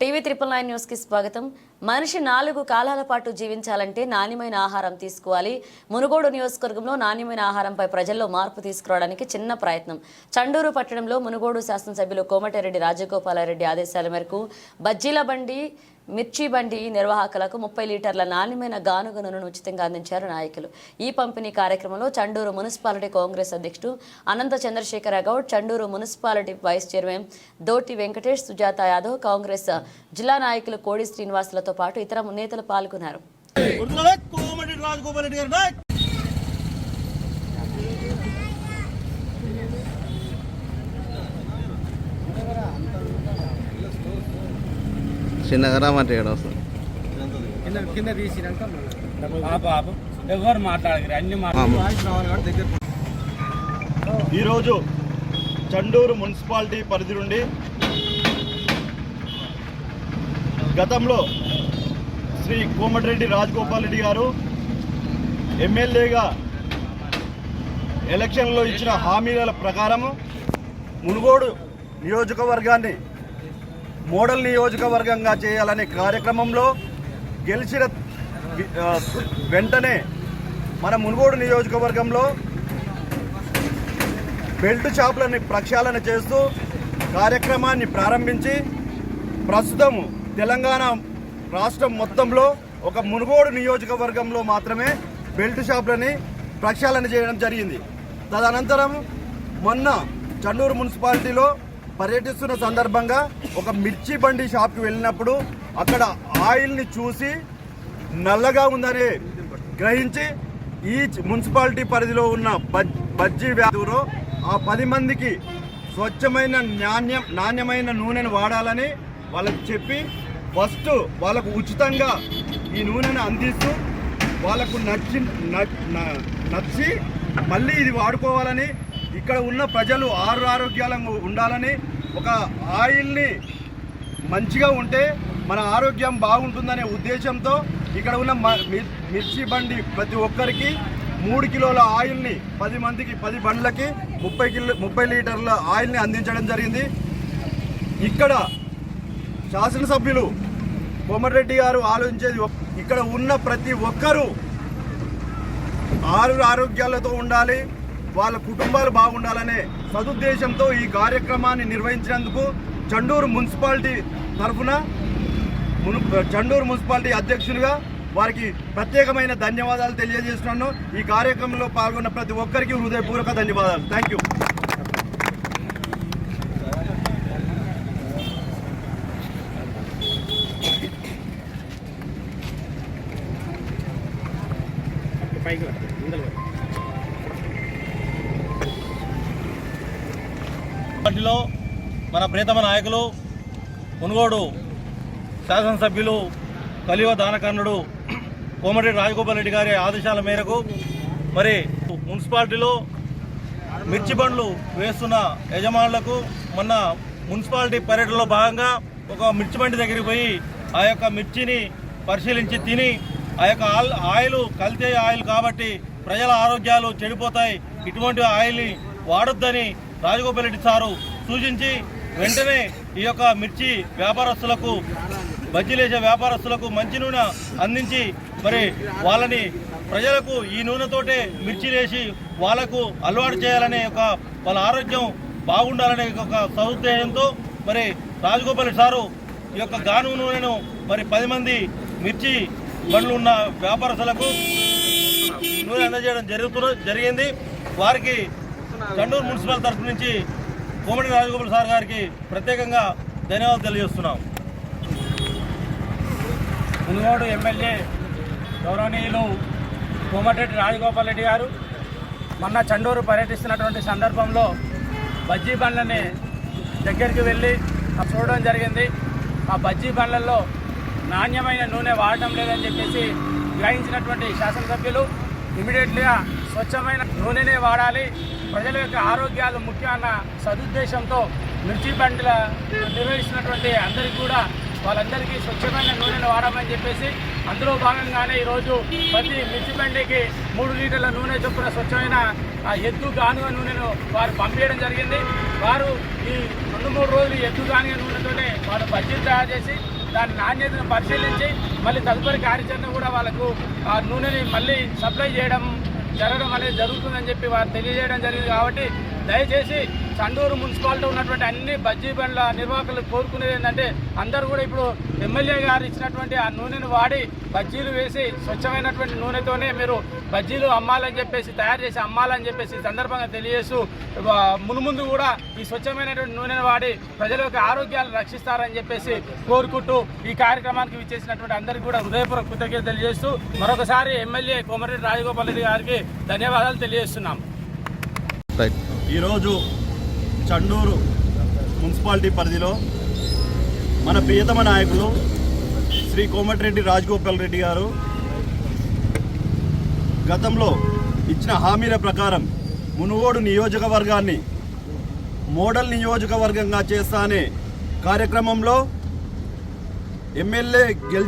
TV triple nine న్యూస్కి స్వాగతం. మనిషి నాలుగు కాలాల పాటు జీవించాలంటే నాణ్యమైన ఆహారం తీసుకోవాలి. మునుగోడు నియోజకవర్గంలో నాణ్యమైన ఆహారంపై ప్రజల్లో మార్పు తీసుకురావడానికి చిన్న ప్రయత్నం. చండూరు పట్టణంలో మునుగోడు శాసనసభ్యులు కోమటిరెడ్డి రాజగోపాలారెడ్డి ఆదేశాల మేరకు బజ్జీల బండి మిర్చి బండి నిర్వాహకులకు ముప్పై లీటర్ల నాణ్యమైన గానుగ నూనెను ఉచితంగా అందించారు నాయకులు. ఈ పంపిణీ కార్యక్రమంలో చండూరు మున్సిపాలిటీ కాంగ్రెస్ అధ్యక్షుడు Anantha Chandrashekhar Goud Chandur municipality vice chairman Doti Venkatesh Sujatha Yadav Congress జిల్లా నాయకులు కోడి శ్రీనివాసులతో పాటు ఇతర నేతలు పాల్గొన్నారు. గుర్తులేదు కోమటి రాజగోపాల్ రెడ్డి గారు నాయక్ చిన్నగా రామంటే వస్తుంది. ఈరోజు చండూరు మున్సిపాలిటీ పరిధి నుండి గతంలో శ్రీ కోమటిరెడ్డి రాజగోపాల్ రెడ్డి గారు ఎమ్మెల్యేగా ఎలక్షన్లో ఇచ్చిన హామీల ప్రకారము మునుగోడు నియోజకవర్గాన్ని మోడల్ నియోజకవర్గంగా చేయాలనే కార్యక్రమంలో గెలిచిన వెంటనే మన మునుగోడు నియోజకవర్గంలో బెల్ట్ షాపులని ప్రక్షాళన చేస్తూ కార్యక్రమాన్ని ప్రారంభించి ప్రస్తుతం తెలంగాణ రాష్ట్రం మొత్తంలో ఒక మునుగోడు నియోజకవర్గంలో మాత్రమే బెల్ట్ షాపులని ప్రక్షాళన చేయడం జరిగింది. తదనంతరం మొన్న చండూరు మున్సిపాలిటీలో పర్యటిస్తున్న సందర్భంగా ఒక మిర్చి బండి షాప్కి వెళ్ళినప్పుడు అక్కడ ఆయిల్ని చూసి నల్లగా ఉందని గ్రహించి ఈ మున్సిపాలిటీ పరిధిలో ఉన్న బజ్- బజ్జీ వ్యాధులో ఆ పది మందికి స్వచ్ఛమైన నాణ్యం నాణ్యమైన నూనెను వాడాలని వాళ్ళకి చెప్పి ఫస్ట్ వాళ్ళకు ఉచితంగా ఈ నూనెను అందిస్తూ వాళ్ళకు నచ్చి న- నచ్చి మళ్ళీ ఇది వాడుకోవాలని ఇక్కడ ఉన్న ప్రజలు ఆరు ఆరోగ్యాలంగా ఉండాలని ఒక ఆయిల్ని మంచిగా ఉంటే మన ఆరోగ్యం బాగుంటుందనే ఉద్దేశంతో ఇక్కడ ఉన్న మ- మిర్చి బండి ప్రతి ఒక్కరికి మూడు కిలోల ఆయిల్ని పది మందికి పది బండ్లకి ముప్పై కిలో ముప్పై లీటర్ల ఆయిల్ని అందించడం జరిగింది. ఇక్కడ శాసనసభ్యులు కోమటిరెడ్డి గారు ఆలోచించేది ఇక్కడ ఉన్న ప్రతి ఒక్కరూ ఆరు ఆరోగ్యాలతో ఉండాలి. వాళ్ళ కుటుంబాలు బాగుండాలనే సదుద్దేశంతో ఈ కార్యక్రమాన్ని నిర్వహించినందుకు చండూరు మున్సిపాలిటీ తరఫున చండూరు మున్సిపాలిటీ అధ్యక్షులుగా వారికి ప్రత్యేకమైన ధన్యవాదాలు తెలియజేస్తున్నాను. ఈ కార్యక్రమంలో పాల్గొన్న ప్రతి ఒక్కరికి హృదయపూర్వక ధన్యవాదాలు. థ్యాంక్ యూ పైకి. పార్టీలో మన ప్రియతమ నాయకులు మునుగోడు శాసనసభ్యులు కలివ దానకర్ణుడు కోమటిరెడ్డి రాజగోపాల్ రెడ్డి గారి ఆదేశాల మేరకు మరి మున్సిపాలిటీలో మిర్చి బండ్లు వేస్తున్న యజమానులకు మొన్న మున్సిపాలిటీ పర్యటనలో భాగంగా ఒక మిర్చి బండి దగ్గరికి పోయి ఆ యొక్క మిర్చిని పరిశీలించి తిని ఆ యొక్క ఆల్ ఆయిల్ కల్తీ ఆయిల్ కాబట్టి ప్రజల ఆరోగ్యాలు చెడిపోతాయి. ఇటువంటి ఆయిల్ని వాడొద్దని రాజగోపాల్ రెడ్డి సారు సూచించి వెంటనే ఈ యొక్క మిర్చి వ్యాపారస్తులకు బజ్జీలేసే వ్యాపారస్తులకు మంచి నూనె అందించి మరి వాళ్ళని ప్రజలకు ఈ నూనెతోటే మిర్చి మిర్చిలేసి వాళ్ళకు అలవాటు చేయాలనే ఒక వాళ్ళ ఆరోగ్యం బాగుండాలనే ఒక సదుద్దేశంతో మరి రాజగోపాల్ సారు ఈ యొక్క గాను నూనెను మరి పది మంది మిర్చి బండ్లు ఉన్న వ్యాపారస్తులకు నూనె అందజేయడం జరుగుతున్న జరిగింది. వారికి చండూరు మున్సిపల్ తరఫు నుంచి కోమటి రాజగోపాల్ సార్ గారికి ప్రత్యేకంగా ధన్యవాదాలు తెలియజేస్తున్నాం. మునుగోడు ఎమ్మెల్యే గౌరవనీయులు కోమటిరెడ్డి రాజగోపాల్ రెడ్డి గారు మొన్న చండూరు పర్యటిస్తున్నటువంటి సందర్భంలో బజ్జీ బండ్లని దగ్గరికి వెళ్ళి చూడడం జరిగింది. ఆ బజ్జీ బండ్లలో నాణ్యమైన నూనె వాడటం లేదని చెప్పేసి గ్రహించినటువంటి శాసనసభ్యులు ఇమీడియట్లీగా స్వచ్ఛమైన నూనెనే వాడాలి. ప్రజల యొక్క ఆరోగ్యాలు ముఖ్యమైన సదుద్దేశంతో మిర్చి బండ్ల నిర్వహిస్తున్నటువంటి అందరికీ కూడా వాళ్ళందరికీ స్వచ్ఛమైన నూనెను వాడమని చెప్పేసి అందులో భాగంగానే ఈరోజు ప్రతి మిర్చి బండికి మూడు లీటర్ల నూనె చొప్పున స్వచ్ఛమైన ఆ ఎద్దు గానుగ నూనెను వారు పంపించడం జరిగింది. వారు ఈ రెండు మూడు రోజులు ఎద్దు గానుగ నూనెతోనే వారు బడ్జెట్ తయారు చేసి దాని నాణ్యతను పరిశీలించి మళ్ళీ తదుపరి కార్యాచరణ కూడా వాళ్ళకు ఆ నూనెని మళ్ళీ సప్లై చేయడం జరగడం అనేది జరుగుతుందని చెప్పి వారు తెలియజేయడం జరిగింది కాబట్టి దయచేసి చండూరు మున్సిపాలిటీ ఉన్నటువంటి అన్ని బజ్జీ బండ్ల నిర్వాహకులు కోరుకునేది ఏంటంటే అందరూ కూడా ఇప్పుడు ఎమ్మెల్యే గారు ఇచ్చినటువంటి ఆ నూనెను వాడి బజ్జీలు వేసి స్వచ్ఛమైనటువంటి నూనెతోనే మీరు బజ్జీలు అమ్మాలని చెప్పేసి తయారు చేసి అమ్మాలని చెప్పేసి సందర్భంగా తెలియజేస్తూ మునుముందు కూడా ఈ స్వచ్ఛమైనటువంటి నూనెను వాడి ప్రజల యొక్క ఆరోగ్యాలు రక్షిస్తారని చెప్పేసి కోరుకుంటూ ఈ కార్యక్రమానికి విచ్చేసినటువంటి అందరికీ కూడా హృదయపూర్వక కృతజ్ఞతలు తెలియజేస్తూ మరొకసారి ఎమ్మెల్యే కోమరెడ్డి రాజగోపాల్ రెడ్డి గారికి ధన్యవాదాలు తెలియజేస్తున్నాం. రైట్. ఈరోజు చండూరు మున్సిపాలిటీ పరిధిలో మన ప్రియతమ నాయకులు శ్రీ కోమటిరెడ్డి రాజగోపాల్ రెడ్డి గారు గతంలో ఇచ్చిన హామీల ప్రకారం మునుగోడు నియోజకవర్గాన్ని మోడల్ నియోజకవర్గంగా చేస్తా అనే కార్యక్రమంలో ఎమ్మెల్యే గెలి